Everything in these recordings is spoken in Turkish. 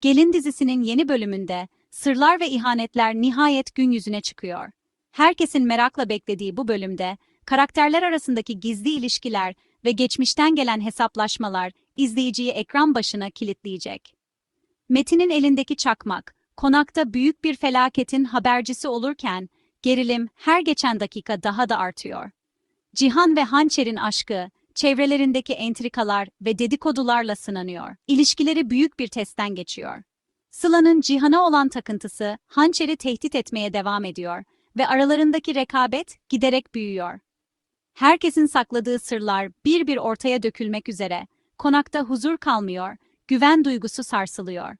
Gelin dizisinin yeni bölümünde sırlar ve ihanetler nihayet gün yüzüne çıkıyor. Herkesin merakla beklediği bu bölümde karakterler arasındaki gizli ilişkiler ve geçmişten gelen hesaplaşmalar izleyiciyi ekran başına kilitleyecek. Metin'in elindeki çakmak, konakta büyük bir felaketin habercisi olurken gerilim her geçen dakika daha da artıyor. Cihan ve Hançer'in aşkı, çevrelerindeki entrikalar ve dedikodularla sınanıyor. İlişkileri büyük bir testten geçiyor. Sıla'nın Cihan'a olan takıntısı Hançer'i tehdit etmeye devam ediyor ve aralarındaki rekabet giderek büyüyor. Herkesin sakladığı sırlar bir bir ortaya dökülmek üzere, konakta huzur kalmıyor, güven duygusu sarsılıyor.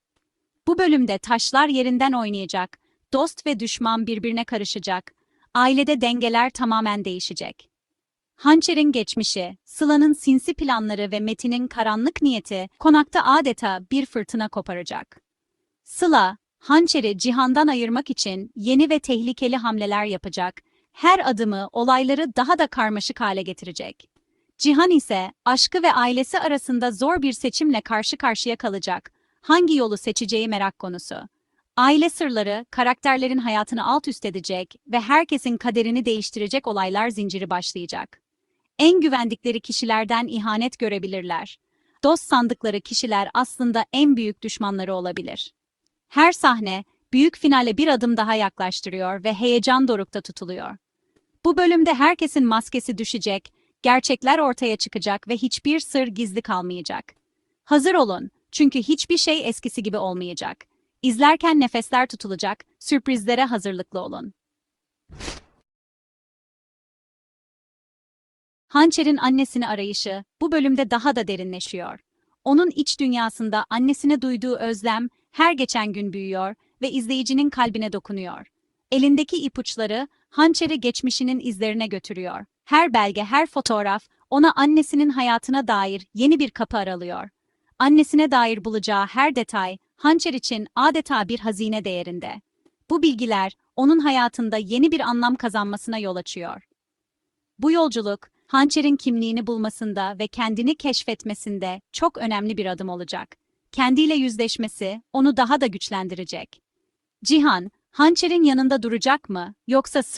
Bu bölümde taşlar yerinden oynayacak, dost ve düşman birbirine karışacak, ailede dengeler tamamen değişecek. Hançer'in geçmişi, Sıla'nın sinsi planları ve Metin'in karanlık niyeti konakta adeta bir fırtına koparacak. Sıla, Hançer'i Cihan'dan ayırmak için yeni ve tehlikeli hamleler yapacak, her adımı olayları daha da karmaşık hale getirecek. Cihan ise aşkı ve ailesi arasında zor bir seçimle karşı karşıya kalacak, hangi yolu seçeceği merak konusu. Aile sırları, karakterlerin hayatını alt üst edecek ve herkesin kaderini değiştirecek olaylar zinciri başlayacak. En güvendikleri kişilerden ihanet görebilirler. Dost sandıkları kişiler aslında en büyük düşmanları olabilir. Her sahne, büyük finale bir adım daha yaklaştırıyor ve heyecan dorukta tutuluyor. Bu bölümde herkesin maskesi düşecek, gerçekler ortaya çıkacak ve hiçbir sır gizli kalmayacak. Hazır olun, çünkü hiçbir şey eskisi gibi olmayacak. İzlerken nefesler tutulacak, sürprizlere hazırlıklı olun. Hançer'in annesini arayışı bu bölümde daha da derinleşiyor. Onun iç dünyasında annesine duyduğu özlem her geçen gün büyüyor ve izleyicinin kalbine dokunuyor. Elindeki ipuçları hançeri geçmişinin izlerine götürüyor. Her belge, her fotoğraf ona annesinin hayatına dair yeni bir kapı aralıyor. Annesine dair bulacağı her detay hançer için adeta bir hazine değerinde. Bu bilgiler onun hayatında yeni bir anlam kazanmasına yol açıyor. Bu yolculuk hançerin kimliğini bulmasında ve kendini keşfetmesinde çok önemli bir adım olacak. Kendiyle yüzleşmesi onu daha da güçlendirecek. Cihan, hançerin yanında duracak mı yoksa